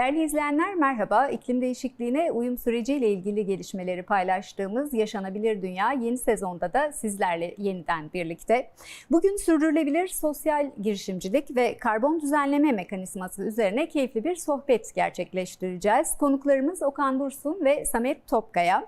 Değerli izleyenler merhaba. İklim değişikliğine uyum süreciyle ilgili gelişmeleri paylaştığımız Yaşanabilir Dünya yeni sezonda da sizlerle yeniden birlikte. Bugün sürdürülebilir sosyal girişimcilik ve karbon düzenleme mekanizması üzerine keyifli bir sohbet gerçekleştireceğiz. Konuklarımız Okan Dursun ve Samet Topkaya.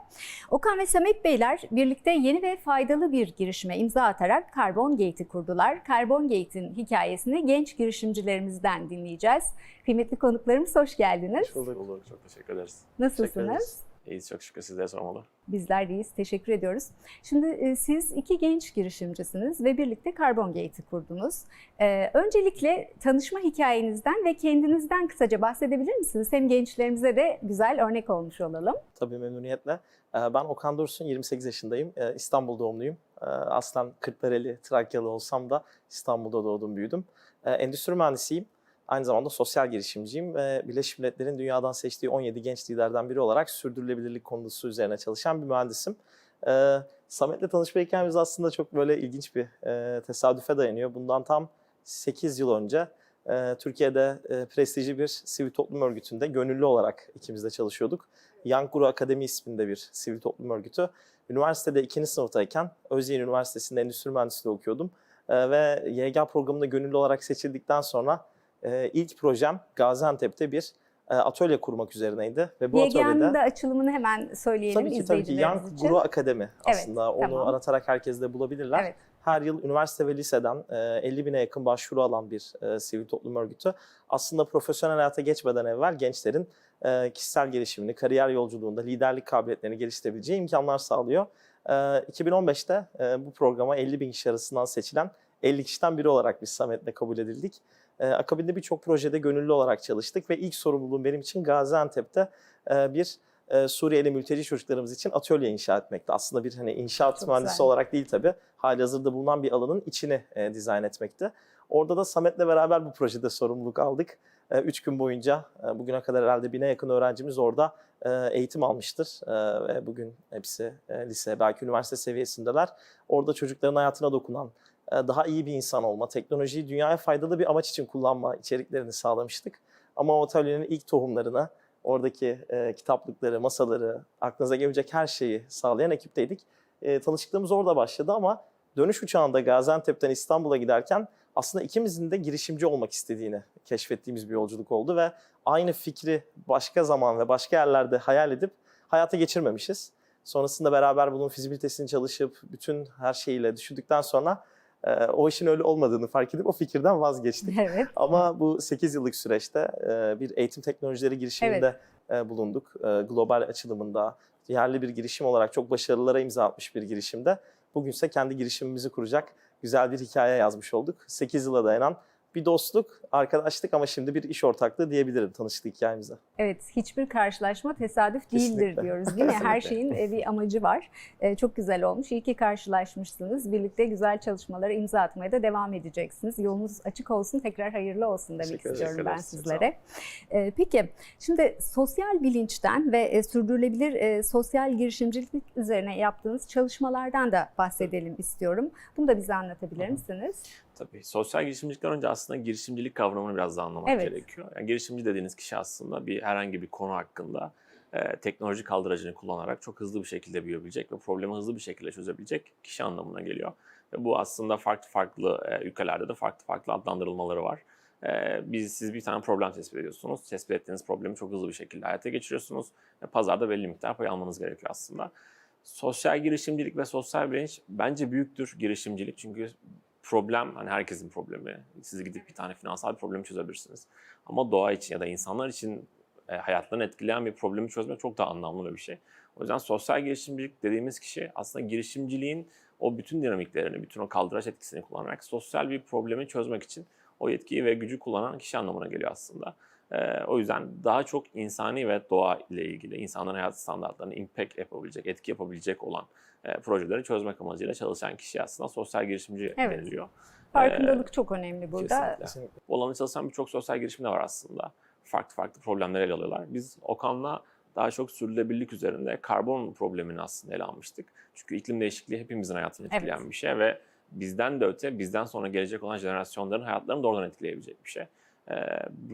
Okan ve Samet Beyler birlikte yeni ve faydalı bir girişime imza atarak Carbon Gate'i kurdular. Carbon Gate'in hikayesini genç girişimcilerimizden dinleyeceğiz. Kıymetli konuklarımız hoş geldiniz. Hoş bulduk. bulduk. Çok teşekkür ederiz. Teşekkür Nasılsınız? ederiz. İyiyiz çok şükür sizlere sormalı. Bizler deyiz. Teşekkür ediyoruz. Şimdi e, siz iki genç girişimcisiniz ve birlikte Carbon Gate'i kurdunuz. E, öncelikle tanışma hikayenizden ve kendinizden kısaca bahsedebilir misiniz? Hem gençlerimize de güzel örnek olmuş olalım. Tabii memnuniyetle. Ee, Ben Okan Dursun, 28 yaşındayım. Ee, İstanbul doğumluyum. Ee, Aslen Kırklareli, Trakyalı olsam da İstanbul'da doğdum, büyüdüm. Endüstri mühendisiyim. Aynı zamanda sosyal girişimciyim ve Birleşmiş Milletler'in dünyadan seçtiği 17 genç liderden biri olarak sürdürülebilirlik konusu üzerine çalışan bir mühendisim. Ee, Samet'le tanışma hikayemiz aslında çok böyle ilginç bir e, tesadüfe dayanıyor. Bundan tam 8 yıl önce e, Türkiye'de e, prestijli bir sivil toplum örgütünde gönüllü olarak ikimiz de çalışıyorduk. Young Guru Akademi isminde bir sivil toplum örgütü. Üniversitede ikinci sınıftayken Özyeğin Üniversitesi'nde endüstri mühendisliği okuyordum. E, ve YG programında gönüllü olarak seçildikten sonra e, ilk projem Gaziantep'te bir e, atölye kurmak üzerineydi. Ve bu YGA'nın atölyede... açılımını hemen söyleyelim Tabii ki tabii ki Young için. Guru Akademi Evet, aslında. Onu tamam. aratarak herkes de bulabilirler. Evet. Her yıl üniversite ve liseden e, 50 bine yakın başvuru alan bir e, sivil toplum örgütü. Aslında profesyonel hayata geçmeden evvel gençlerin e, kişisel gelişimini, kariyer yolculuğunda liderlik kabiliyetlerini geliştirebileceği imkanlar sağlıyor. E, 2015'te e, bu programa 50 bin kişi arasından seçilen 50 kişiden biri olarak biz Samet'le kabul edildik. E, akabinde birçok projede gönüllü olarak çalıştık ve ilk sorumluluğum benim için Gaziantep'te e, bir e, Suriyeli mülteci çocuklarımız için atölye inşa etmekti. Aslında bir hani inşaat Çok mühendisi güzel. olarak değil tabii. Halihazırda bulunan bir alanın içini e, dizayn etmekti. Orada da Samet'le beraber bu projede sorumluluk aldık. E, üç gün boyunca e, bugüne kadar herhalde bine yakın öğrencimiz orada e, eğitim almıştır. E, ve bugün hepsi e, lise, belki üniversite seviyesindeler. Orada çocukların hayatına dokunan, daha iyi bir insan olma, teknolojiyi dünyaya faydalı bir amaç için kullanma içeriklerini sağlamıştık. Ama o atölyenin ilk tohumlarına oradaki e, kitaplıkları, masaları, aklınıza gelebilecek her şeyi sağlayan ekipteydik. E, tanışıklığımız orada başladı ama dönüş uçağında Gaziantep'ten İstanbul'a giderken aslında ikimizin de girişimci olmak istediğini keşfettiğimiz bir yolculuk oldu ve aynı fikri başka zaman ve başka yerlerde hayal edip hayata geçirmemişiz. Sonrasında beraber bunun fizibilitesini çalışıp bütün her şeyiyle düşündükten sonra e, o işin öyle olmadığını fark edip o fikirden vazgeçtik. Evet. Ama bu 8 yıllık süreçte e, bir eğitim teknolojileri girişiminde e, bulunduk. E, Global açılımında yerli bir girişim olarak çok başarılara imza atmış bir girişimde. Bugünse kendi girişimimizi kuracak güzel bir hikaye yazmış olduk. 8 yıla dayanan bir dostluk, arkadaşlık ama şimdi bir iş ortaklığı diyebilirim tanıştık hikayemize. Evet, hiçbir karşılaşma tesadüf değildir Kesinlikle. diyoruz değil mi? Her şeyin e, bir amacı var. E, Çok güzel olmuş. İyi ki karşılaşmışsınız. Birlikte güzel çalışmalara imza atmaya da devam edeceksiniz. Yolunuz açık olsun, tekrar hayırlı olsun demek Teşekkür istiyorum ederiz. ben sizlere. E, Peki, şimdi sosyal bilinçten ve sürdürülebilir sosyal girişimcilik üzerine yaptığınız çalışmalardan da bahsedelim istiyorum. Bunu da bize anlatabilir misiniz? Tabii. Sosyal girişimcilikten önce aslında girişimcilik kavramını biraz daha anlamak Evet. gerekiyor. Yani girişimci dediğiniz kişi aslında bir herhangi bir konu hakkında e, teknoloji kaldıracını kullanarak çok hızlı bir şekilde büyüyebilecek ve problemi hızlı bir şekilde çözebilecek kişi anlamına geliyor. Ve bu aslında farklı farklı e, ülkelerde de farklı farklı adlandırılmaları var. E, biz siz bir tane problem tespit ediyorsunuz. Tespit ettiğiniz problemi çok hızlı bir şekilde hayata geçiriyorsunuz. Ve pazarda belli miktar pay almanız gerekiyor aslında. Sosyal girişimcilik ve sosyal bilinç bence büyüktür girişimcilik. Çünkü problem hani herkesin problemi. Siz gidip bir tane finansal bir problemi çözebilirsiniz. Ama doğa için ya da insanlar için e, hayatlarını etkileyen bir problemi çözmek çok daha anlamlı bir şey. O yüzden sosyal girişimcilik dediğimiz kişi aslında girişimciliğin o bütün dinamiklerini, bütün o kaldıraç etkisini kullanarak sosyal bir problemi çözmek için o yetkiyi ve gücü kullanan kişi anlamına geliyor aslında. E, o yüzden daha çok insani ve doğa ile ilgili insanların hayat standartlarını impact yapabilecek, etki yapabilecek olan e, projeleri çözmek amacıyla çalışan kişi aslında sosyal girişimci Evet. deniliyor. Farkındalık çok önemli burada. Kesinlikle. Kesinlikle. Bu alanda çalışan birçok sosyal girişim de var aslında. Farklı farklı problemleri ele alıyorlar. Biz Okan'la daha çok sürdürülebilirlik üzerinde karbon problemini aslında ele almıştık. Çünkü iklim değişikliği hepimizin hayatını Evet. etkileyen bir şey ve bizden de öte bizden sonra gelecek olan jenerasyonların hayatlarını doğrudan etkileyebilecek bir şey. Ee,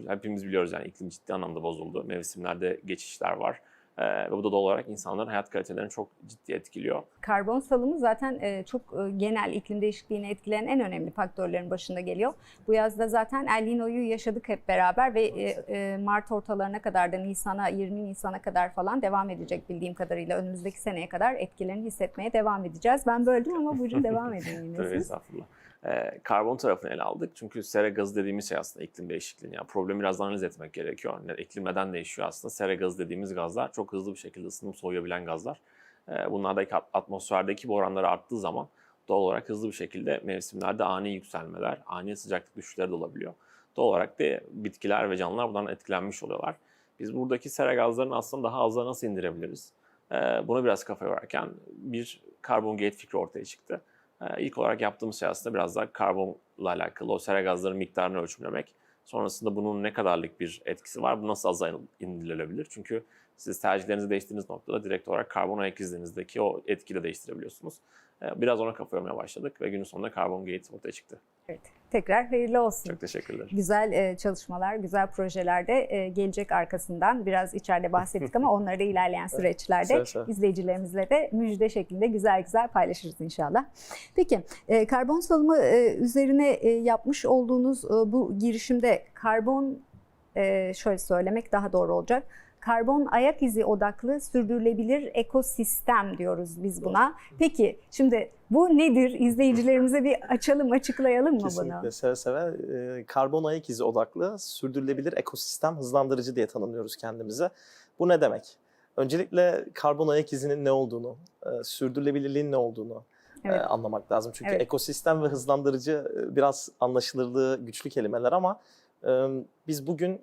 hepimiz biliyoruz yani iklim ciddi anlamda bozuldu. Mevsimlerde geçişler var. Ee, ve bu da doğal olarak insanların hayat kalitelerini çok ciddi etkiliyor. Karbon salımı zaten e, çok e, genel iklim değişikliğini etkileyen en önemli faktörlerin başında geliyor. Bu yazda zaten El Niño'yu yaşadık hep beraber ve e, e, Mart ortalarına kadar da Nisan'a 20 Nisan'a kadar falan devam edecek bildiğim kadarıyla önümüzdeki seneye kadar etkilerini hissetmeye devam edeceğiz. Ben böldüm ama Burcu devam edin Tabii estağfurullah. Ee, karbon tarafını ele aldık. Çünkü sera gazı dediğimiz şey aslında iklim değişikliğini. Yani problemi biraz analiz etmek gerekiyor. Yani iklim neden değişiyor aslında? Sera gazı dediğimiz gazlar çok hızlı bir şekilde ısınıp soğuyabilen gazlar. Ee, bunlardaki at- atmosferdeki bu oranları arttığı zaman doğal olarak hızlı bir şekilde mevsimlerde ani yükselmeler, ani sıcaklık düşüşleri de olabiliyor. Doğal olarak da bitkiler ve canlılar bundan etkilenmiş oluyorlar. Biz buradaki sera gazlarını aslında daha aza nasıl indirebiliriz? Buna biraz kafa yorarken bir karbon gate fikri ortaya çıktı. Ee, İlk olarak yaptığımız şey aslında biraz daha karbonla alakalı o sera gazların miktarını ölçümlemek. Sonrasında bunun ne kadarlık bir etkisi var, bu nasıl aza? Çünkü siz tercihlerinizi değiştirdiğiniz noktada direkt olarak karbon ayak izlerinizdeki o etkiyi de değiştirebiliyorsunuz. Ee, Biraz ona kafa yormaya başladık ve günün sonunda Carbon Gate ortaya çıktı. Evet. Tekrar hayırlı olsun. Çok teşekkürler. Güzel e, çalışmalar, güzel projeler de e, gelecek arkasından. Biraz içeride bahsettik ama onları da ilerleyen süreçlerde izleyicilerimizle de müjde şeklinde güzel güzel paylaşırız inşallah. Peki, e, karbon salımı e, üzerine e, yapmış olduğunuz e, bu girişimde karbon, e, şöyle söylemek daha doğru olacak. Karbon ayak izi odaklı sürdürülebilir ekosistem diyoruz biz buna. Peki şimdi bu nedir? İzleyicilerimize bir açalım, açıklayalım mı bunu? Kesinlikle seve seve. Ee, karbon ayak izi odaklı sürdürülebilir ekosistem hızlandırıcı diye tanımlıyoruz kendimize. Bu ne demek? Öncelikle karbon ayak izinin ne olduğunu, e, sürdürülebilirliğin ne olduğunu e, Evet. anlamak lazım. Çünkü Evet. ekosistem ve hızlandırıcı e, biraz anlaşılırlığı güçlü kelimeler ama e, biz bugün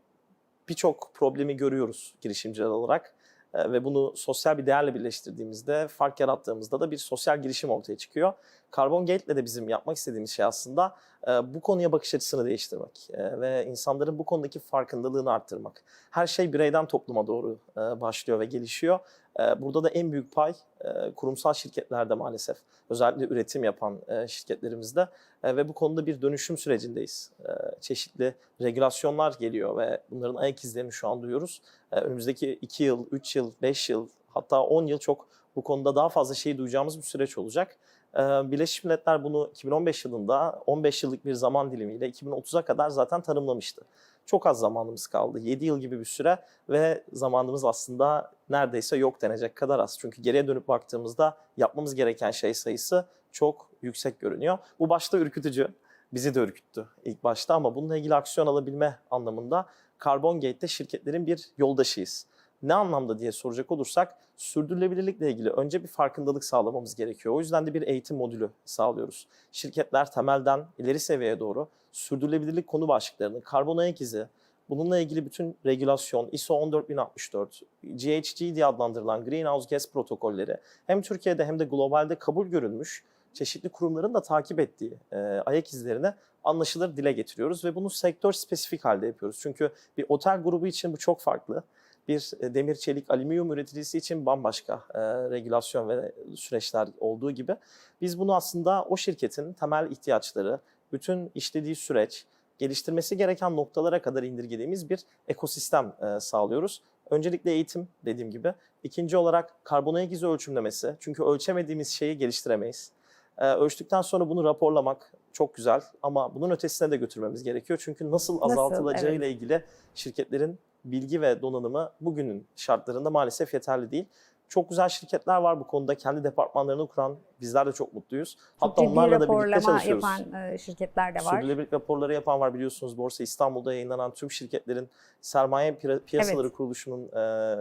birçok problemi görüyoruz girişimciler olarak. E, ve bunu sosyal bir değerle birleştirdiğimizde, fark yarattığımızda da bir sosyal girişim ortaya çıkıyor. Carbon Gate'le de bizim yapmak istediğimiz şey aslında e, bu konuya bakış açısını değiştirmek e, ve insanların bu konudaki farkındalığını arttırmak. Her şey bireyden topluma doğru e, başlıyor ve gelişiyor. Burada da en büyük pay kurumsal şirketlerde maalesef. Özellikle üretim yapan şirketlerimizde ve bu konuda bir dönüşüm sürecindeyiz. Çeşitli regülasyonlar geliyor ve bunların ayak izlerini şu an duyuyoruz. Önümüzdeki 2 yıl, 3 yıl, 5 yıl hatta 10 yıl çok bu konuda daha fazla şey duyacağımız bir süreç olacak. Ee, Birleşmiş Milletler bunu 2015 yılında 15 yıllık bir zaman dilimiyle 2030'a kadar zaten tanımlamıştı. Çok az zamanımız kaldı. 7 yıl gibi bir süre ve zamanımız aslında neredeyse yok denecek kadar az. Çünkü geriye dönüp baktığımızda yapmamız gereken şey sayısı çok yüksek görünüyor. Bu başta ürkütücü. Bizi de ürküttü ilk başta ama bununla ilgili aksiyon alabilme anlamında Carbon Gate'de şirketlerin bir yoldaşıyız. Ne anlamda diye soracak olursak sürdürülebilirlikle ilgili önce bir farkındalık sağlamamız gerekiyor. O yüzden de bir eğitim modülü sağlıyoruz. Şirketler temelden ileri seviyeye doğru sürdürülebilirlik konu başlıklarını, karbon ayak izi, bununla ilgili bütün regülasyon, ISO 14064, GHG diye adlandırılan Greenhouse Gas protokolleri hem Türkiye'de hem de globalde kabul görülmüş çeşitli kurumların da takip ettiği e, ayak izlerini anlaşılır dile getiriyoruz ve bunu sektör spesifik halde yapıyoruz. Çünkü bir otel grubu için bu çok farklı bir e, demir, çelik, alüminyum üreticisi için bambaşka e, regülasyon ve süreçler olduğu gibi biz bunu aslında o şirketin temel ihtiyaçları, bütün işlediği süreç, geliştirmesi gereken noktalara kadar indirgediğimiz bir ekosistem e, sağlıyoruz. Öncelikle eğitim dediğim gibi. İkinci olarak karbon ayak izi ölçümlemesi. Çünkü ölçemediğimiz şeyi geliştiremeyiz. E, ölçtükten sonra bunu raporlamak çok güzel ama bunun ötesine de götürmemiz gerekiyor. Çünkü nasıl Nasıl? azaltılacağı Evet. ilgili şirketlerin bilgi ve donanımı bugünün şartlarında maalesef yeterli değil. Çok güzel şirketler var bu konuda. Kendi departmanlarını kuran bizler de çok mutluyuz. Çok Hatta onlarla da birlikte çalışıyoruz. yapan e, şirketler de var. Sürdürülebilirlik raporları yapan var biliyorsunuz. Borsa İstanbul'da yayınlanan tüm şirketlerin sermaye Piya- piyasaları Evet. kuruluşunun e,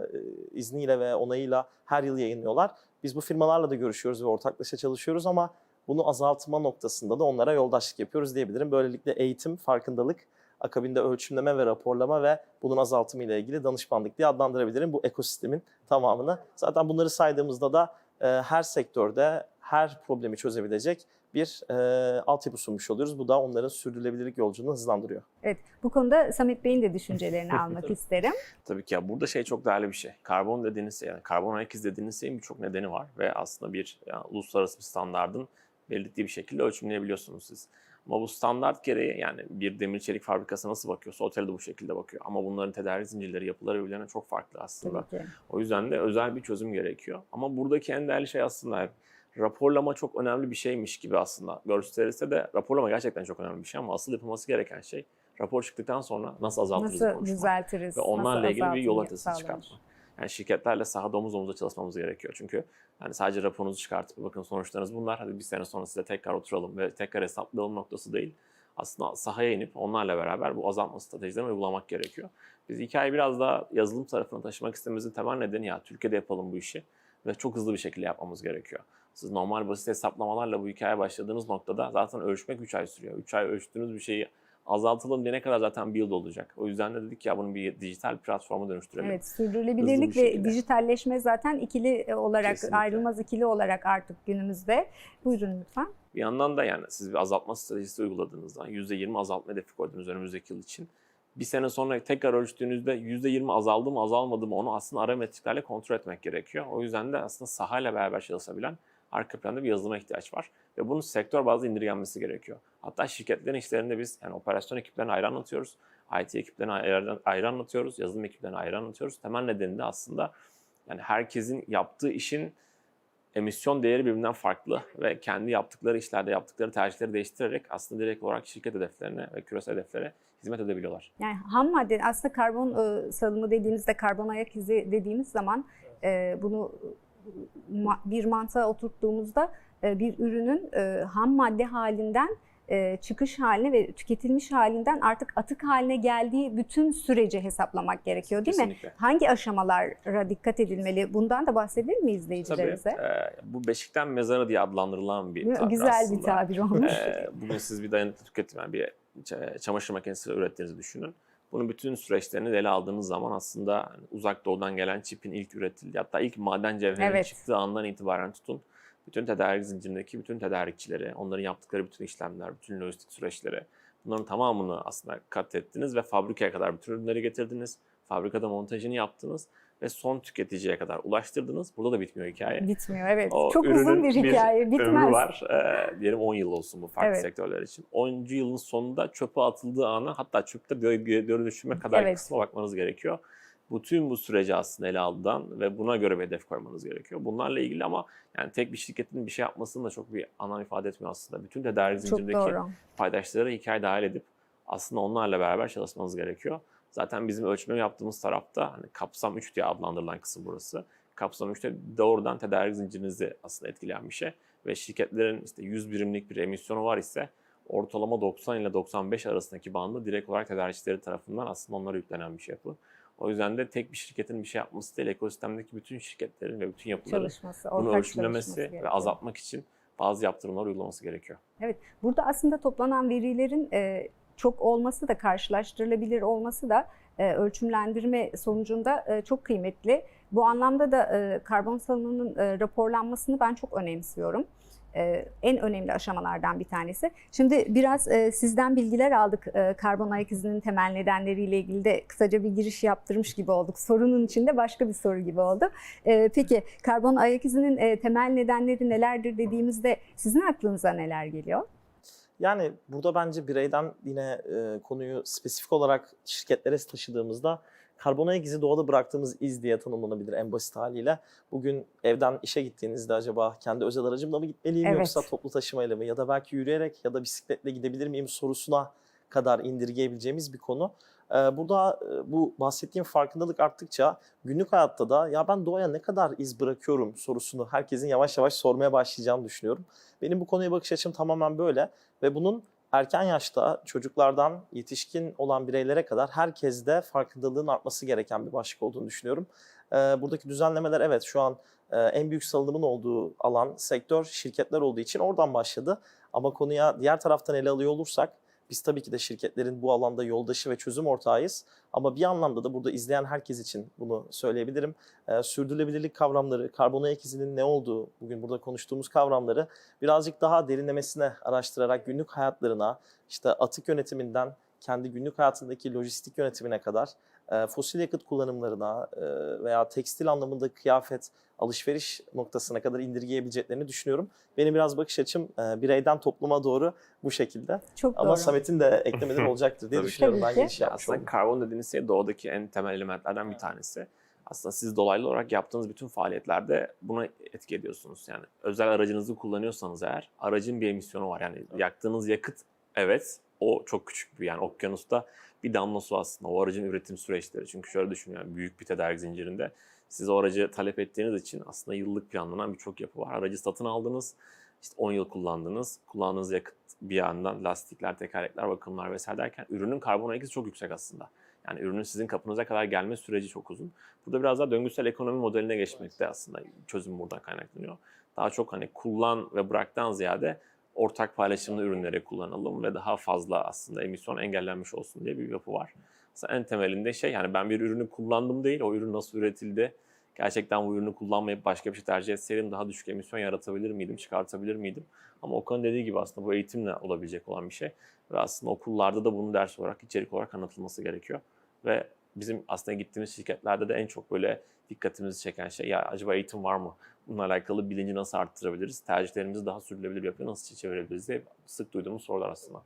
izniyle ve onayıyla her yıl yayınlıyorlar. Biz bu firmalarla da görüşüyoruz ve ortaklaşa çalışıyoruz ama bunu azaltma noktasında da onlara yoldaşlık yapıyoruz diyebilirim. Böylelikle eğitim, farkındalık, akabinde ölçümleme ve raporlama ve bunun azaltımı ile ilgili danışmanlık diye adlandırabilirim bu ekosistemin tamamını. Zaten bunları saydığımızda da e, her sektörde her problemi çözebilecek bir e, altyapı sunmuş oluyoruz. Bu da onların sürdürülebilirlik yolculuğunu hızlandırıyor. Evet, bu konuda Samet Bey'in de düşüncelerini almak isterim. Tabii ki ya burada şey çok değerli bir şey. Karbon dediğiniz şey, yani karbon ayak izi dediğiniz şeyin birçok nedeni var ve aslında bir yani uluslararası bir standardın belirttiği bir şekilde ölçümleyebiliyorsunuz siz. Ama bu standart gereği yani bir demir çelik fabrikası nasıl bakıyorsa otel de bu şekilde bakıyor. Ama bunların tedarik zincirleri, yapıları birbirlerine çok farklı aslında. O yüzden de özel bir çözüm gerekiyor. Ama buradaki en değerli şey aslında raporlama çok önemli bir şeymiş gibi aslında gösterilse de raporlama gerçekten çok önemli bir şey ama asıl yapılması gereken şey rapor çıktıktan sonra nasıl azaltırız Nasıl konuşmak düzeltiriz? ve onlarla ilgili bir yol haritası sağlanır? Yani şirketlerle sahada omuz omuza çalışmamız gerekiyor. Çünkü yani sadece raporunuzu çıkartıp bakın sonuçlarınız bunlar. Hadi bir sene sonra size tekrar oturalım ve tekrar hesaplayalım noktası değil. Aslında sahaya inip onlarla beraber bu azaltma stratejilerini uygulamak gerekiyor. Biz hikayeyi biraz daha yazılım tarafına taşımak istememizin temel nedeni ya Türkiye'de yapalım bu işi ve çok hızlı bir şekilde yapmamız gerekiyor. Siz normal basit hesaplamalarla bu hikayeye başladığınız noktada zaten ölçmek 3 ay sürüyor. 3 ay ölçtüğünüz bir şeyi azaltalım diyene kadar zaten build olacak. O yüzden de dedik ya bunu bir dijital platforma dönüştürelim. Evet, sürdürülebilirlik ve dijitalleşme zaten ikili olarak, Kesinlikle. ayrılmaz ikili olarak artık günümüzde. Buyurun lütfen. Bir yandan da yani siz bir azaltma stratejisi uyguladığınızda %20 azaltma hedefi koydunuz önümüzdeki yıl için. Bir sene sonra tekrar ölçtüğünüzde %20 azaldı mı azalmadı mı onu aslında ara metriklerle kontrol etmek gerekiyor. O yüzden de aslında sahayla beraber çalışabilen arka planda bir yazılıma ihtiyaç var. Ve bunun sektör bazlı indirgenmesi gerekiyor. Hatta şirketlerin işlerinde biz yani operasyon ekiplerine ayrı anlatıyoruz. IT ekiplerine ayrı, ayrı anlatıyoruz. Yazılım ekiplerine ayrı anlatıyoruz. Temel nedeni de aslında yani herkesin yaptığı işin emisyon değeri birbirinden farklı ve kendi yaptıkları işlerde yaptıkları tercihleri değiştirerek aslında direkt olarak şirket hedeflerine ve küresel hedeflere hizmet edebiliyorlar. Yani ham madde aslında karbon e, salımı dediğimizde karbon ayak izi dediğimiz zaman e, bunu ma- bir mantığa oturttuğumuzda e, bir ürünün e, ham madde halinden e, çıkış haline ve tüketilmiş halinden artık atık haline geldiği bütün süreci hesaplamak gerekiyor değil mi? Kesinlikle. Hangi aşamalara dikkat edilmeli? Bundan da bahsedelim mi Tabii izleyicilerimize? e, bu beşikten mezara diye adlandırılan bir tabir Güzel aslında. bir tabir olmuş. Ee, bugün siz bir dayanıklı tüketim, yani bir çamaşır makinesi ürettiğinizi düşünün. Bunun bütün süreçlerini ele aldığınız zaman aslında hani uzak doğudan gelen çipin ilk üretildiği, hatta ilk maden cevherinin Evet. çıktığı andan itibaren tutun. Bütün tedarik zincirindeki bütün tedarikçileri, onların yaptıkları bütün işlemler, bütün lojistik süreçleri, bunların tamamını aslında kat ettiniz ve fabrikaya kadar bütün ürünleri getirdiniz. Fabrikada montajını yaptınız ve son tüketiciye kadar ulaştırdınız. Burada da bitmiyor hikaye. Bitmiyor evet. O Çok uzun bir hikaye. ömrü Bitmez. var. Ee, diyelim 10 yıl olsun bu farklı Evet. sektörler için. 10. yılın sonunda çöpe atıldığı ana hatta çöpte geri dönüşüme kadar Evet. kısma bakmanız gerekiyor. Bütün bu süreci aslında ele aldıdan ve buna göre bir hedef koymanız gerekiyor. Bunlarla ilgili ama yani tek bir şirketin bir şey yapmasının da çok bir anlam ifade etmiyor aslında. Bütün tedarik zincirindeki doğru. paydaşları hikaye dahil edip aslında onlarla beraber çalışmanız gerekiyor. Zaten bizim ölçme yaptığımız tarafta hani kapsam 3 diye adlandırılan kısım burası. Kapsam 3'te doğrudan tedarik zincirinizi aslında etkileyen bir şey. Ve şirketlerin işte 100 birimlik bir emisyonu var ise ortalama 90 ile 95 arasındaki bandı direkt olarak tedarikçileri tarafından aslında onlara yüklenen bir şey yapı. O yüzden de tek bir şirketin bir şey yapması değil, ekosistemdeki bütün şirketlerin ve bütün yapıların Çalışması, bunu ölçümlemesi çalışması ve azaltmak için bazı yaptırımlar uygulaması gerekiyor. Burada aslında toplanan verilerin e, çok olması da karşılaştırılabilir olması da e, ölçümlendirme sonucunda e, çok kıymetli. Bu anlamda da e, karbon salımının e, raporlanmasını ben çok önemsiyorum. E, en önemli aşamalardan bir tanesi. Şimdi biraz e, sizden bilgiler aldık e, karbon ayak izinin temel nedenleriyle ilgili de kısaca bir giriş yaptırmış gibi olduk. Sorunun içinde başka bir soru gibi oldu. Peki karbon ayak izinin temel nedenleri nelerdir dediğimizde sizin aklınıza neler geliyor? Yani burada bence bireyden yine konuyu spesifik olarak şirketlere taşıdığımızda karbon ayak izi doğada bıraktığımız iz diye tanımlanabilir en basit haliyle. Bugün evden işe gittiğinizde acaba kendi özel aracımla mı gitmeliyim Evet. yoksa toplu taşımayla mı ya da belki yürüyerek ya da bisikletle gidebilir miyim sorusuna kadar indirgeyebileceğimiz bir konu. Ee, Burada e, bu bahsettiğim farkındalık arttıkça günlük hayatta da ya ben doğaya ne kadar iz bırakıyorum sorusunu herkesin yavaş yavaş sormaya başlayacağını düşünüyorum. Benim bu konuya bakış açım tamamen böyle ve bunun erken yaşta çocuklardan yetişkin olan bireylere kadar herkeste farkındalığın artması gereken bir başlık olduğunu düşünüyorum. Ee, Buradaki düzenlemeler evet şu an e, en büyük salınımın olduğu alan sektör şirketler olduğu için oradan başladı. Ama konuya diğer taraftan ele alıyor olursak Biz tabii ki de şirketlerin bu alanda yoldaşı ve çözüm ortağıyız. Ama bir anlamda da burada izleyen herkes için bunu söyleyebilirim. Ee, sürdürülebilirlik kavramları, karbon ayak izinin ne olduğu, bugün burada konuştuğumuz kavramları birazcık daha derinlemesine araştırarak günlük hayatlarına, işte atık yönetiminden kendi günlük hayatındaki lojistik yönetimine kadar e, fosil yakıt kullanımlarına e, veya tekstil anlamında kıyafet, alışveriş noktasına kadar indirgeyebileceklerini düşünüyorum. Benim biraz bakış açım e, bireyden topluma doğru bu şekilde. Çok Ama doğru. Samet'in de eklemeleri olacaktır diye Tabii düşünüyorum. Tabii Ben Ya yapmış aslında oldum. karbon dediğiniz şey doğadaki en temel elementlerden bir tanesi. Aslında siz dolaylı olarak yaptığınız bütün faaliyetlerde buna etki ediyorsunuz. Yani özel aracınızı kullanıyorsanız eğer aracın bir emisyonu var. Yani yaktığınız yakıt evet o çok küçük bir yani okyanusta bir damla su aslında o aracın üretim süreçleri. Çünkü şöyle düşünün yani büyük bir tedarik zincirinde siz o aracı talep ettiğiniz için aslında yıllık planlanan birçok yapı var. Aracı satın aldınız, işte 10 yıl kullandınız. Kullandığınız yakıt bir yandan lastikler, tekerlekler, bakımlar vesaire derken ürünün karbon ayak çok yüksek aslında. Yani ürünün sizin kapınıza kadar gelme süreci çok uzun. Burada biraz daha döngüsel ekonomi modeline geçmekte aslında çözüm buradan kaynaklanıyor. Daha çok hani kullan ve bıraktan ziyade ortak paylaşımlı ürünleri kullanalım ve daha fazla aslında emisyon engellenmiş olsun diye bir yapı var. Aslında en temelinde şey yani ben bir ürünü kullandım değil, o ürün nasıl üretildi, gerçekten bu ürünü kullanmayıp başka bir şey tercih etseydim daha düşük emisyon yaratabilir miydim, çıkartabilir miydim? Ama Okan'ın dediği gibi aslında bu eğitimle olabilecek olan bir şey. Ve aslında okullarda da bunu ders olarak, içerik olarak anlatılması gerekiyor. Ve bizim aslında gittiğimiz şirketlerde de en çok böyle dikkatimizi çeken şey ya acaba eğitim var mı? Bununla alakalı bilinci nasıl arttırabiliriz? Tercihlerimizi daha sürdürülebilir bir yapıya nasıl çevirebiliriz diye sık duyduğumuz sorular aslında.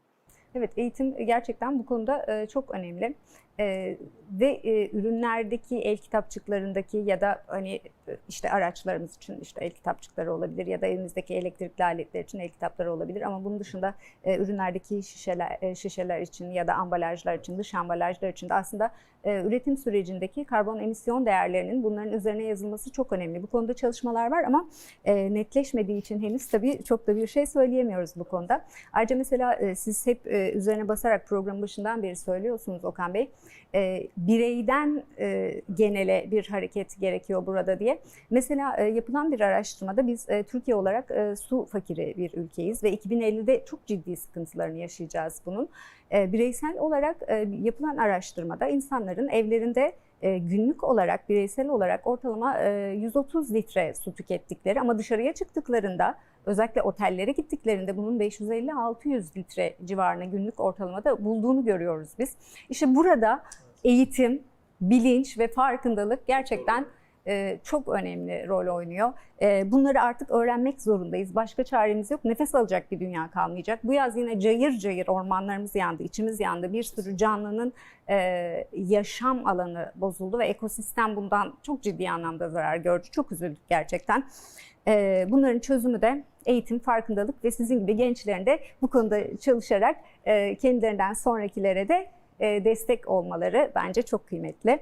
Evet eğitim gerçekten bu konuda çok önemli. E, ve e, ürünlerdeki el kitapçıklarındaki ya da hani işte araçlarımız için işte el kitapçıkları olabilir ya da evimizdeki elektrikli aletler için el kitapları olabilir ama bunun dışında e, ürünlerdeki şişeler şişeler için ya da ambalajlar için dış ambalajlar için de aslında e, üretim sürecindeki karbon emisyon değerlerinin bunların üzerine yazılması çok önemli. Bu konuda çalışmalar var ama e, netleşmediği için henüz tabii çok da bir şey söyleyemiyoruz bu konuda. Ayrıca mesela e, siz hep e, üzerine basarak programın başından beri söylüyorsunuz Okan Bey. E, bireyden e, genele bir hareket gerekiyor burada diye. Mesela e, yapılan bir araştırmada biz e, Türkiye olarak e, su fakiri bir ülkeyiz ve 2050'de çok ciddi sıkıntılarını yaşayacağız bunun. E, bireysel olarak e, yapılan araştırmada insanların evlerinde e, günlük olarak, bireysel olarak ortalama e, 130 litre su tükettikleri ama dışarıya çıktıklarında özellikle otellere gittiklerinde bunun 550-600 litre civarında günlük ortalamada bulduğunu görüyoruz biz. İşte burada eğitim, bilinç ve farkındalık gerçekten e, çok önemli rol oynuyor. E, bunları artık öğrenmek zorundayız. Başka çaremiz yok. Nefes alacak bir dünya kalmayacak. Bu yaz yine cayır cayır ormanlarımız yandı, içimiz yandı. Bir sürü canlının e, yaşam alanı bozuldu ve ekosistem bundan çok ciddi anlamda zarar gördü. Çok üzüldük gerçekten. E, bunların çözümü de eğitim, farkındalık ve sizin gibi gençlerin de bu konuda çalışarak e, kendilerinden sonrakilere de e, destek olmaları bence çok kıymetli.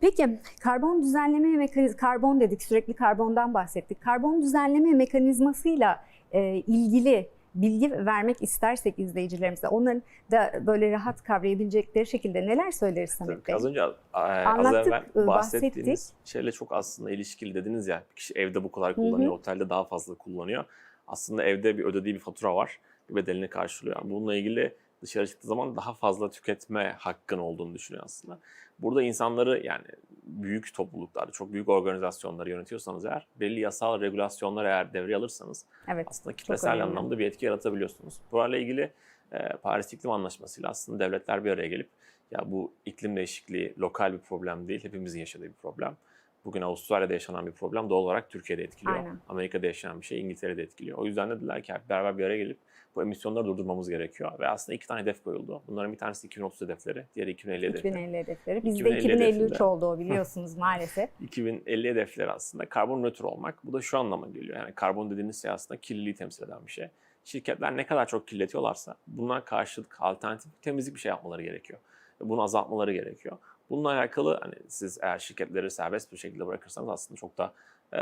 Peki karbon düzenleme mekanizması, karbon dedik sürekli karbondan bahsettik. Karbon düzenleme mekanizmasıyla e, ilgili bilgi vermek istersek izleyicilerimize onların da böyle rahat kavrayabilecekleri şekilde neler söyleriz Samet Bey? az önce e, az Anlattık, evvel e, bahsettiğiniz bahsettik. şeyle çok aslında ilişkili dediniz ya. Bir kişi evde bu kadar kullanıyor, otelde daha fazla kullanıyor. Aslında evde bir ödediği bir fatura var. Bir bedelini karşılıyor. Yani bununla ilgili dışarı çıktığı zaman daha fazla tüketme hakkın olduğunu düşünüyor aslında. Burada insanları yani büyük topluluklarda, çok büyük organizasyonları yönetiyorsanız eğer, belli yasal regülasyonlar eğer devreye alırsanız Evet. aslında kitlesel anlamda bir etki yaratabiliyorsunuz. Burayla ilgili e, Paris İklim Anlaşması'yla aslında devletler bir araya gelip ya bu iklim değişikliği lokal bir problem değil, hepimizin yaşadığı bir problem. Bugün Avustralya'da yaşanan bir problem doğal olarak Türkiye'de etkiliyor. Aynen. Amerika'da yaşanan bir şey İngiltere'de etkiliyor. O yüzden dediler ki beraber bir araya gelip bu emisyonları durdurmamız gerekiyor. Ve aslında iki tane hedef koyuldu. Bunların bir tanesi 2030 hedefleri, diğeri 2050 hedefleri. 2050 hedefleri. Bizde 2050 2053 hedefinde. oldu o biliyorsunuz maalesef. 2050 hedefleri aslında karbon nötr olmak. Bu da şu anlama geliyor. Yani karbon dediğiniz şey aslında kirliliği temsil eden bir şey. Şirketler ne kadar çok kirletiyorlarsa bundan karşılık alternatif temizlik bir şey yapmaları gerekiyor. Bunu azaltmaları gerekiyor. Bununla alakalı hani siz eğer şirketleri serbest bir şekilde bırakırsanız aslında çok da e,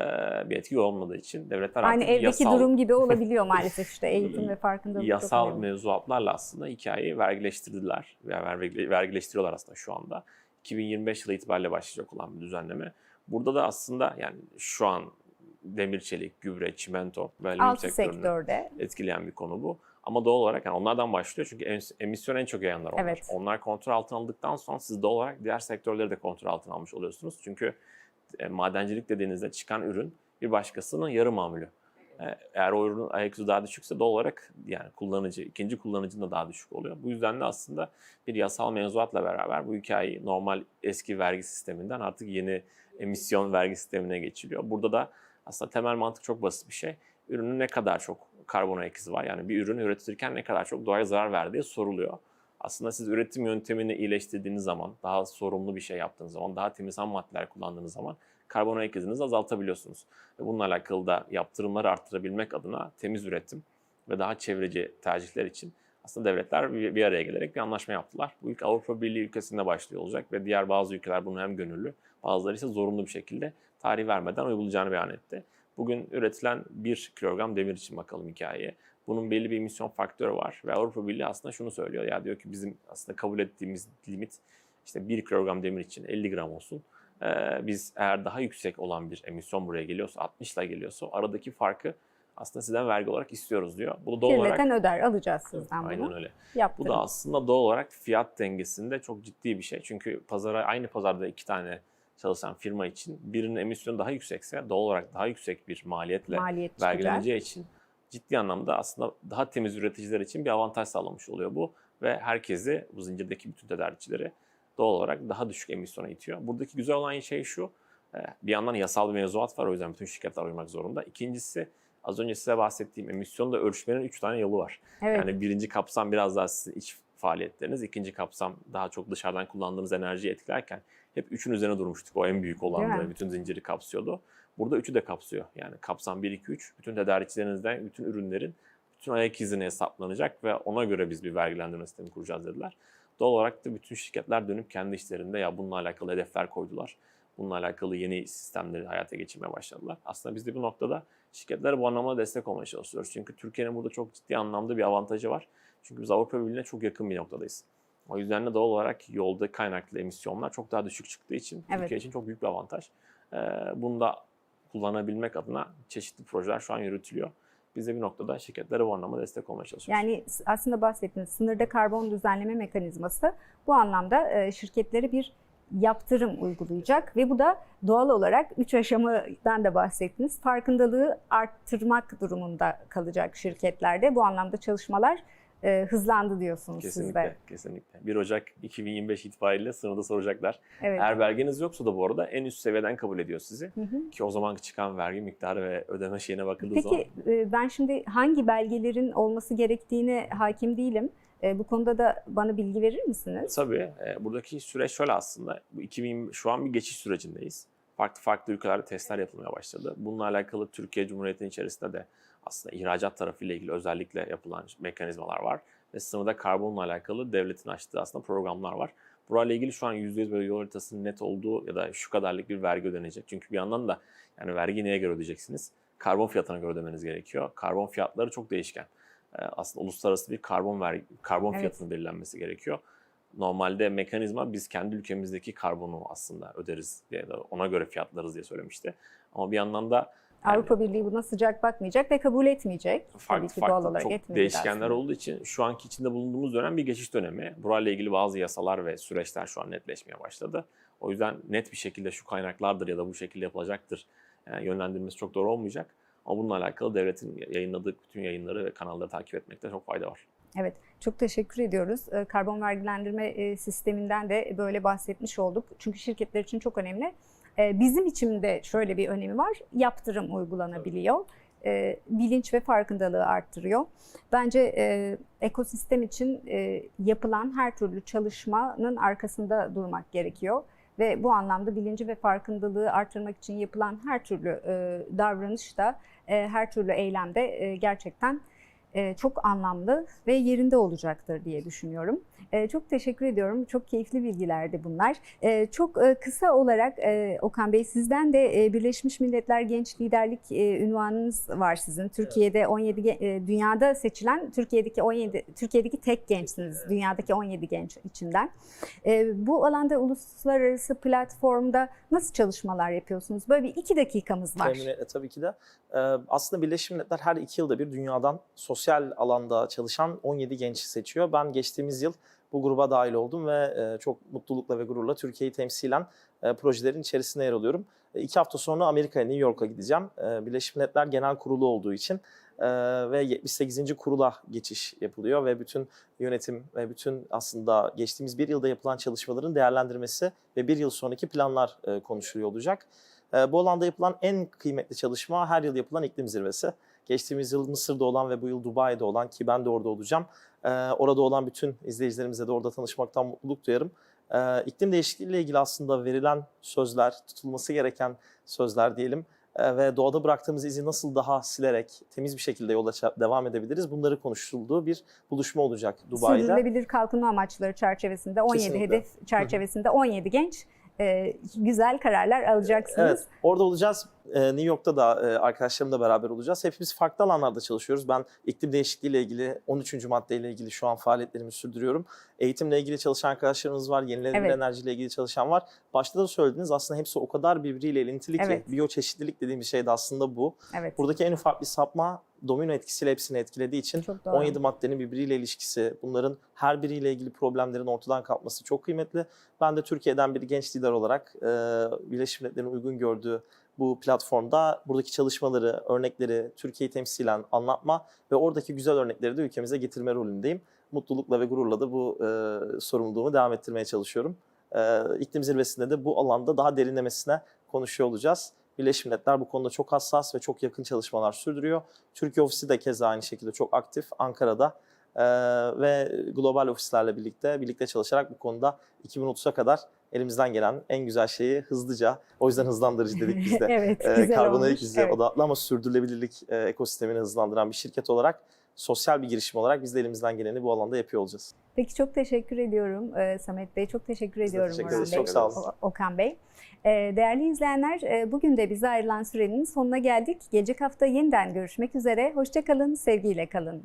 bir etki olmadığı için devletler Aynı artık evdeki yasal, durum gibi olabiliyor maalesef işte eğitim ve farkındalık çok yasal önemli. mevzuatlarla aslında hikayeyi vergileştirdiler. Vergi- vergileştiriyorlar aslında şu anda. 2025 yılı itibariyle başlayacak olan bir düzenleme. Burada da aslında yani şu an demir çelik, gübre, çimento ve alüminyum sektörünü sektörde etkileyen bir konu bu. Ama doğal olarak yani onlardan başlıyor çünkü emis- emisyon en çok yayanlar onlar. Evet. Onlar kontrol altına aldıktan sonra siz doğal olarak diğer sektörleri de kontrol altına almış oluyorsunuz. Çünkü e, madencilik dediğinizde çıkan ürün bir başkasının yarı mamülü. E, Eğer o ürünün ayak izi daha düşükse doğal olarak yani kullanıcı, ikinci kullanıcının da daha düşük oluyor. Bu yüzden de aslında bir yasal mevzuatla beraber bu hikayeyi normal eski vergi sisteminden artık yeni emisyon vergi sistemine geçiliyor. Burada da aslında temel mantık çok basit bir şey. Ürünün ne kadar çok karbon ayak izi var? Yani bir ürün üretilirken ne kadar çok doğaya zarar verdiği soruluyor. Aslında siz üretim yöntemini iyileştirdiğiniz zaman, daha sorumlu bir şey yaptığınız zaman, daha temiz ham maddeler kullandığınız zaman karbon ayak izinizi azaltabiliyorsunuz. Ve bununla alakalı da yaptırımları arttırabilmek adına temiz üretim ve daha çevreci tercihler için aslında devletler bir araya gelerek bir anlaşma yaptılar. Bu ilk Avrupa Birliği ülkesinde başlıyor olacak ve diğer bazı ülkeler bunu hem gönüllü, bazıları ise zorunlu bir şekilde tarih vermeden uygulayacağını beyan etti. Bugün üretilen 1 kilogram demir için bakalım hikayeye. Bunun belli bir emisyon faktörü var ve Avrupa Birliği aslında şunu söylüyor. Ya diyor ki bizim aslında kabul ettiğimiz limit işte 1 kilogram demir için 50 gram olsun. Ee, biz eğer daha yüksek olan bir emisyon buraya geliyorsa 60 ile geliyorsa aradaki farkı aslında sizden vergi olarak istiyoruz diyor. Bu da doğal olarak öder alacağız sizden bunu. aynen öyle. Bu Yaptırın. da aslında doğal olarak fiyat dengesinde çok ciddi bir şey. Çünkü pazara aynı pazarda iki tane çalışan firma için birinin emisyonu daha yüksekse doğal olarak daha yüksek bir maliyetle maliyet vergileneceği için ciddi anlamda aslında daha temiz üreticiler için bir avantaj sağlamış oluyor bu. Ve herkesi, bu zincirdeki bütün tedarikçileri doğal olarak daha düşük emisyona itiyor. Buradaki güzel olan şey şu, e, bir yandan yasal bir mevzuat var o yüzden bütün şirketler uymak zorunda. İkincisi az önce size bahsettiğim emisyonu da ölçmenin üç tane yolu var. Evet. Yani birinci kapsam biraz daha sizin iç faaliyetleriniz, ikinci kapsam daha çok dışarıdan kullandığınız enerjiyi etkilerken hep üçün üzerine durmuştuk. O en büyük Değil olan mi? ve bütün zinciri kapsıyordu. Burada üçü de kapsıyor. Yani kapsam 1, 2, 3 bütün tedarikçilerinizden bütün ürünlerin bütün ayak izini hesaplanacak ve ona göre biz bir vergilendirme sistemi kuracağız dediler. Doğal olarak da bütün şirketler dönüp kendi işlerinde ya bununla alakalı hedefler koydular. Bununla alakalı yeni sistemleri hayata geçirmeye başladılar. Aslında biz de bu noktada şirketlere bu anlamda destek olmaya çalışıyoruz. Çünkü Türkiye'nin burada çok ciddi anlamda bir avantajı var. Çünkü biz Avrupa Birliği'ne çok yakın bir noktadayız. O yüzden de doğal olarak yolda kaynaklı emisyonlar çok daha düşük çıktığı için Evet. Türkiye için çok büyük bir avantaj. Ee, bunu da kullanabilmek adına çeşitli projeler şu an yürütülüyor. Biz de bir noktada şirketlere bu anlamda destek olmaya çalışıyoruz. Yani aslında bahsettiğiniz sınırda karbon düzenleme mekanizması bu anlamda e, şirketlere bir yaptırım uygulayacak ve bu da doğal olarak üç aşamadan da bahsettiniz. Farkındalığı arttırmak durumunda kalacak şirketlerde. Bu anlamda çalışmalar e, hızlandı diyorsunuz siz Kesinlikle, de. kesinlikle. 1 Ocak 2025 itibariyle sınırda soracaklar. Evet. Eğer belgeniz yoksa da bu arada en üst seviyeden kabul ediyor sizi. Hı hı. Ki o zaman çıkan vergi miktarı ve ödeme şeyine bakıldığı zaman Peki ben şimdi hangi belgelerin olması gerektiğine hakim değilim. E, Bu konuda da bana bilgi verir misiniz? Tabii. e, buradaki süreç şöyle aslında. Bu 2000 şu an bir geçiş sürecindeyiz. Farklı farklı ülkelerde testler yapılmaya başladı. Bununla alakalı Türkiye Cumhuriyeti'nin içerisinde de aslında ihracat tarafıyla ilgili özellikle yapılan mekanizmalar var. Ve sınırda karbonla alakalı devletin açtığı aslında programlar var. Burayla ilgili şu an %100 böyle yol haritasının net olduğu ya da şu kadarlık bir vergi ödenecek. Çünkü bir yandan da yani vergi neye göre ödeyeceksiniz? Karbon fiyatına göre ödemeniz gerekiyor. Karbon fiyatları çok değişken. E, Aslında uluslararası bir karbon vergi, karbon Evet. fiyatının belirlenmesi gerekiyor normalde mekanizma biz kendi ülkemizdeki karbonu aslında öderiz diye ona göre fiyatlarız diye söylemişti. Ama bir yandan da Avrupa Birliği buna sıcak bakmayacak ve kabul etmeyecek. Tabii farklı ki doğal farklı olarak çok değişkenler aslında. olduğu için şu anki içinde bulunduğumuz dönem bir geçiş dönemi. Burayla ilgili bazı yasalar ve süreçler şu an netleşmeye başladı. O yüzden net bir şekilde şu kaynaklardır ya da bu şekilde yapılacaktır yani yönlendirmesi çok doğru olmayacak. Ama bununla alakalı devletin yayınladığı bütün yayınları ve kanalları takip etmekte çok fayda var. Evet, çok teşekkür ediyoruz. Ee, Karbon vergilendirme e, sisteminden de böyle bahsetmiş olduk. Çünkü şirketler için çok önemli. Ee, Bizim için de şöyle bir önemi var. Yaptırım uygulanabiliyor. Ee, Bilinç ve farkındalığı arttırıyor. Bence e, ekosistem için e, yapılan her türlü çalışmanın arkasında durmak gerekiyor. Ve bu anlamda bilinci ve farkındalığı artırmak için yapılan her türlü e, davranış da, e, her türlü eylemde gerçekten çok anlamlı ve yerinde olacaktır diye düşünüyorum. E, Çok teşekkür ediyorum. Çok keyifli bilgilerdi bunlar. E, Çok e, kısa olarak e, Okan Bey sizden de e, Birleşmiş Milletler Genç Liderlik e, ünvanınız var sizin. Türkiye'de 17 ge- e, dünyada seçilen Türkiye'deki 17 Türkiye'deki tek gençsiniz. Dünyadaki 17 genç içinden. E, Bu alanda uluslararası platformda nasıl çalışmalar yapıyorsunuz? Böyle bir iki dakikamız var. Tabii ki de. Aslında Birleşmiş Milletler her iki yılda bir dünyadan sosyal sosyal alanda çalışan 17 genç seçiyor. Ben geçtiğimiz yıl bu gruba dahil oldum ve e, çok mutlulukla ve gururla Türkiye'yi temsilen e, projelerin içerisinde yer alıyorum. E, iki hafta sonra Amerika'ya, New York'a gideceğim. Birleşmiş Milletler Genel Kurulu olduğu için ve 78. kurula geçiş yapılıyor ve bütün yönetim ve bütün aslında geçtiğimiz bir yılda yapılan çalışmaların değerlendirmesi ve bir yıl sonraki planlar konuşuluyor olacak. Bu alanda yapılan en kıymetli çalışma her yıl yapılan iklim zirvesi. Geçtiğimiz yıl Mısır'da olan ve bu yıl Dubai'de olan ki ben de orada olacağım. E, orada olan bütün izleyicilerimize de orada tanışmaktan mutluluk duyarım. E, iklim değişikliği ile ilgili aslında verilen sözler, tutulması gereken sözler diyelim e, ve doğada bıraktığımız izi nasıl daha silerek temiz bir şekilde yola devam edebiliriz bunları konuşulduğu bir buluşma olacak Dubai'de. Sürdürülebilir kalkınma amaçları çerçevesinde 17 Kesinlikle. hedef çerçevesinde 17 genç e, güzel kararlar alacaksınız. Evet, orada olacağız. Ee, New York'ta da e, arkadaşlarımla beraber olacağız. Hepimiz farklı alanlarda çalışıyoruz. Ben iklim değişikliği ile ilgili 13. maddeyle ilgili şu an faaliyetlerimi sürdürüyorum. Eğitimle ilgili çalışan arkadaşlarımız var. Yenilenebilir Evet. enerjiyle ilgili çalışan var. Başta da söylediğiniz aslında hepsi o kadar birbiriyle ilintili ki Evet. biyoçeşitlilik dediğimiz şey de aslında bu. Evet. Buradaki en ufak bir sapma domino etkisiyle hepsini etkilediği için Çok doğru. 17 maddenin birbiriyle ilişkisi, bunların her biriyle ilgili problemlerin ortadan kalkması çok kıymetli. Ben de Türkiye'den bir genç lider olarak e, Birleşmiş Milletler'in uygun gördüğü bu platformda buradaki çalışmaları, örnekleri Türkiye'yi temsilen anlatma ve oradaki güzel örnekleri de ülkemize getirme rolündeyim. Mutlulukla ve gururla da bu e, sorumluluğumu devam ettirmeye çalışıyorum. E, iklim zirvesinde de bu alanda daha derinlemesine konuşuyor olacağız. Birleşmiş Milletler bu konuda çok hassas ve çok yakın çalışmalar sürdürüyor. Türkiye ofisi de keza aynı şekilde çok aktif Ankara'da Ee, ve global ofislerle birlikte birlikte çalışarak bu konuda 2030'a kadar elimizden gelen en güzel şeyi hızlıca, o yüzden hızlandırıcı dedik biz de. evet, güzel karbon ayak Evet. odaklı ama sürdürülebilirlik e, ekosistemini hızlandıran bir şirket olarak sosyal bir girişim olarak biz de elimizden geleni bu alanda yapıyor olacağız. Peki çok teşekkür ediyorum e, Samet Bey. Çok teşekkür Biz ediyorum teşekkür Orhan. Bey. Çok sağ olun. O- Okan Bey. E, Değerli izleyenler e, bugün de bize ayrılan sürenin sonuna geldik. Gelecek hafta yeniden görüşmek üzere. Hoşçakalın, sevgiyle kalın.